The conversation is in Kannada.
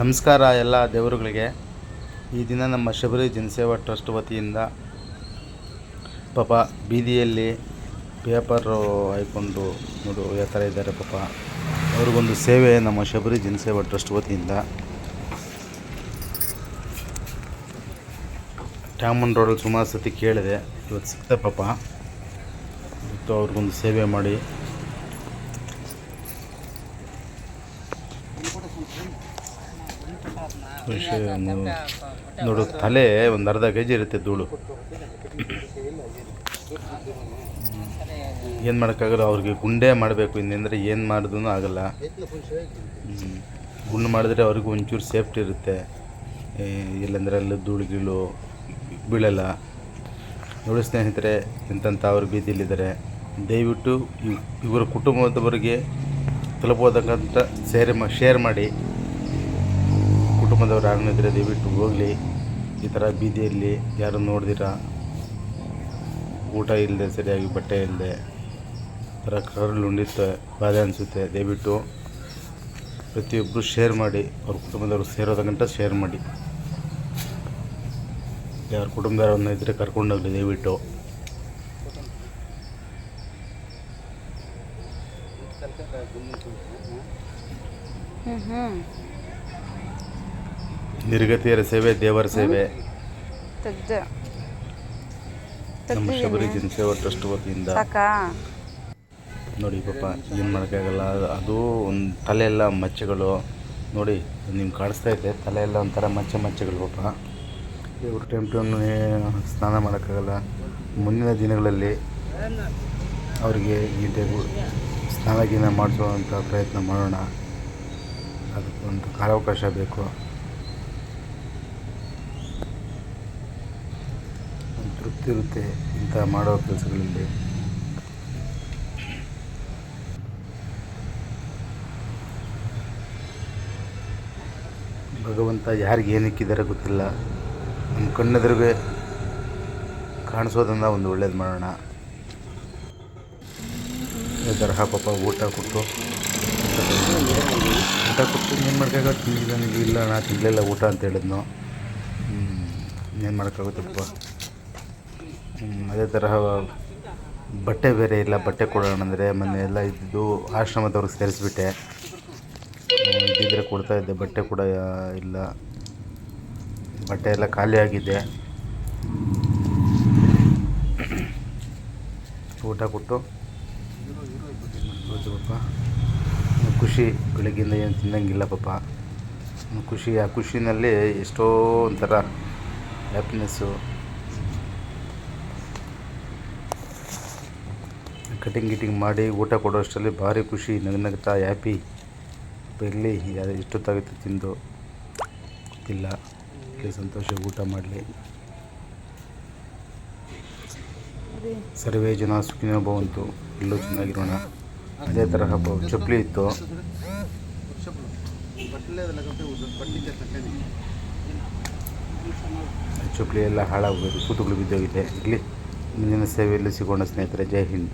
ನಮಸ್ಕಾರ ಎಲ್ಲ ದೇವರುಗಳಿಗೆ. ಈ ದಿನ ನಮ್ಮ ಶಬರಿ ಜನಸೇವಾ ಟ್ರಸ್ಟ್ ವತಿಯಿಂದ ಪಾಪ ಬೀದಿಯಲ್ಲಿ ಪೇಪರು ಹಾಯ್ಕೊಂಡು ನೋಡು, ಯಾವ ಥರ ಇದ್ದಾರೆ ಪಾಪ. ಅವ್ರಿಗೊಂದು ಸೇವೆ ನಮ್ಮ ಶಬರಿ ಜನಸೇವಾ ಟ್ರಸ್ಟ್ ವತಿಯಿಂದ. ಟ್ಯಾಮನ್ ರೋಡಲ್ಲಿ ಸುಮಾರು ಸತಿ ಕೇಳಿದೆ, ಇವತ್ತು ಸಿಕ್ತೆ ಪಾಪ. ಇವತ್ತು ಅವ್ರಿಗೊಂದು ಸೇವೆ ಮಾಡಿ. ನೋಡು ತಲೆ ಒಂದು ಅರ್ಧ ಕೆ ಜಿ ಇರುತ್ತೆ ಧೂಳು. ಏನು ಮಾಡೋಕ್ಕಾಗಲ್ಲ ಅವ್ರಿಗೆ ಗುಂಡೆ ಮಾಡಬೇಕು ಇನ್ನೆಂದರೆ ಏನು ಮಾಡಿದ್ರೂ ಆಗಲ್ಲ. ಗುಂಡು ಮಾಡಿದ್ರೆ ಅವ್ರಿಗೂ ಒಂಚೂರು ಸೇಫ್ಟಿ ಇರುತ್ತೆ. ಇಲ್ಲಂದ್ರೆ ಅಲ್ಲಿ ಧೂಳು ಗೀಳು ಬೀಳಲ್ಲ. ನೋಡಿ ಸ್ನೇಹಿತರೆ ಎಂತಂಥ ಅವ್ರ ಬೀದಿಲಿದ್ದಾರೆ ದಯವಿಟ್ಟು ಇವ್- ಇವರ ಕುಟುಂಬದವರಿಗೆ ತಲುಪೋದಕ್ಕಂತ ಸೇರ್ ಮಾ ಶೇರ್ ಮಾಡಿ. ಕುಟುಂಬದವ್ರು ಇದ್ದರೆ ದಯವಿಟ್ಟು ಹೋಗಲಿ. ಈ ಥರ ಬೀದಿಯಲ್ಲಿ ಯಾರು ನೋಡ್ದಿರ? ಊಟ ಇಲ್ಲದೆ ಸರಿಯಾಗಿ ಬಟ್ಟೆ ಇಲ್ಲದೆ ಥರ ಕರಳು ಉಂಡಿತ್ತೆ ಬಾಧೆ ಅನಿಸುತ್ತೆ. ದಯವಿಟ್ಟು ಪ್ರತಿಯೊಬ್ಬರು ಶೇರ್ ಮಾಡಿ, ಅವ್ರ ಕುಟುಂಬದವ್ರು ಸೇರೋದ ಗಂಟ ಶೇರ್ ಮಾಡಿ. ಯಾರ ಕುಟುಂಬದವ್ರನ್ನ ಇದ್ದರೆ ಕರ್ಕೊಂಡೋಗಲಿ ದಯವಿಟ್ಟು. ನಿರ್ಗತಿಯರ ಸೇವೆ ದೇವರ ಸೇವೆ. ತೆಗ್ದೆ. ನಮ್ಮ ಶಬರಿ ಜನ ಜನಸೇವಾ ಟ್ರಸ್ಟ್ ವತಿಯಿಂದ. ಸಾಕಾ? ನೋಡಿ ಪಾಪ ಏನು ಮಾಡೋಕ್ಕಾಗಲ್ಲ. ಅದು ಒಂದು ತಲೆ ಎಲ್ಲ ಮಚ್ಚೆಗಳು. ನೋಡಿ ನಿಮ್ಗೆ ಕಾಣಿಸ್ತಾ ಇದೆ ತಲೆ ಎಲ್ಲ ಒಂಥರ ಮಚ್ಚೆ ಮಚ್ಚೆಗಳು ಪಾಪ. ದೇವರು ಟೈಮ್ ಟೈಮ್ ಸ್ನಾನ ಮಾಡೋಕ್ಕಾಗಲ್ಲ. ಮುಂದಿನ ದಿನಗಳಲ್ಲಿ ಅವರಿಗೆ ನೀಟಾಗಿ ಸ್ನಾನ ಗೀನ ಮಾಡಿಸುವಂಥ ಪ್ರಯತ್ನ ಮಾಡೋಣ. ಅದಕ್ಕೊಂದು ಕಾಲಾವಕಾಶ ಬೇಕು ಒಂದು ತೃಪ್ತಿ ಇರುತ್ತೆ ಇಂಥ ಮಾಡೋ ಕೆಲಸಗಳಲ್ಲಿ. ಭಗವಂತ ಯಾರಿಗೆ ಏನಕ್ಕಿದ್ದಾರೆ ಗೊತ್ತಿಲ್ಲ. ನಮ್ಮ ಕಣ್ಣೆದುರಿಗೆ ಕಾಣಿಸೋದನ್ನ ಒಂದು ಒಳ್ಳೇದು ಮಾಡೋಣ. ತರಹ ಪಾಪ ಊಟ ಕೊಟ್ಟು. ಊಟ ಕೊಟ್ಟು ಏನು ಮಾಡೋಕ್ಕಾಗುತ್ತೆ ತಿಂದಿದ್ದಾನೆ, ಇಲ್ಲ ನಾ ತಿನ್ನಲಿಲ್ಲ ಊಟ ಅಂತ ಹೇಳಿದ್ನು. ಏನು ಮಾಡೋಕ್ಕಾಗುತ್ತಪ್ಪ ಅದೇ ತರಹ ಬಟ್ಟೆ ಬೇರೆ ಇಲ್ಲ, ಬಟ್ಟೆ ಕೊಡೋಣ ಅಂದರೆ ಮೊನ್ನೆ ಎಲ್ಲ ಇದ್ದು ಆಶ್ರಮದವ್ರಿಗೆ ಸೇರಿಸ್ಬಿಟ್ಟೆ. ಇದ್ದಿದ್ರೆ ಕೊಡ್ತಾ ಇದ್ದೆ, ಬಟ್ಟೆ ಕೂಡ, ಇಲ್ಲ. ಬಟ್ಟೆ ಎಲ್ಲ ಖಾಲಿ ಆಗಿದೆ. ಊಟ ಕೊಟ್ಟು ಹೌದು ಪಾಪ. ಖುಷಿ ಬೆಳಗ್ಗಿಂದ ಏನು ತಿನ್ನಂಗಿಲ್ಲ ಪಾಪ. ಖುಷಿ, ಆ ಖುಷಿನಲ್ಲಿ ಎಷ್ಟೋ ಒಂಥರ ಹ್ಯಾಪಿನೆಸ್ಸು ಕಟಿಂಗ್ ಗಿಟಿಂಗ್ ಮಾಡಿ ಊಟ ಕೊಡೋಷ್ಟರಲ್ಲಿ ಭಾರಿ ಖುಷಿ, ನಗನಗ್ತಾ ಹ್ಯಾಪಿ ಬರಲಿ ಯಾರು ಇಷ್ಟೊತ್ತಾಗುತ್ತೆ ತಿಂದು. ಇಲ್ಲ, ಇಲ್ಲಿ ಸಂತೋಷ, ಊಟ ಮಾಡಲಿ. ಸರ್ವೇ ಜನ ಸುಖಿನೋ ಬಂತು ಎಲ್ಲೂ ಚೆನ್ನಾಗಿರೋಣ. ಅದೇ ತರಹ ಹಬ್ಬ, ಚಪ್ಪಲಿ ಇತ್ತು. ಚಪ್ಪಲಿ ಎಲ್ಲ ಹಾಳಾಗೋದು ಕೂತುಗಳು ಬಿದ್ದೋಗಿದೆ. ಇರಲಿ, ಮುಂದಿನ ಸೇವೆಯಲ್ಲಿ ಸಿಗೋಣ ಸ್ನೇಹಿತರೆ, ಜೈ ಹಿಂದ್.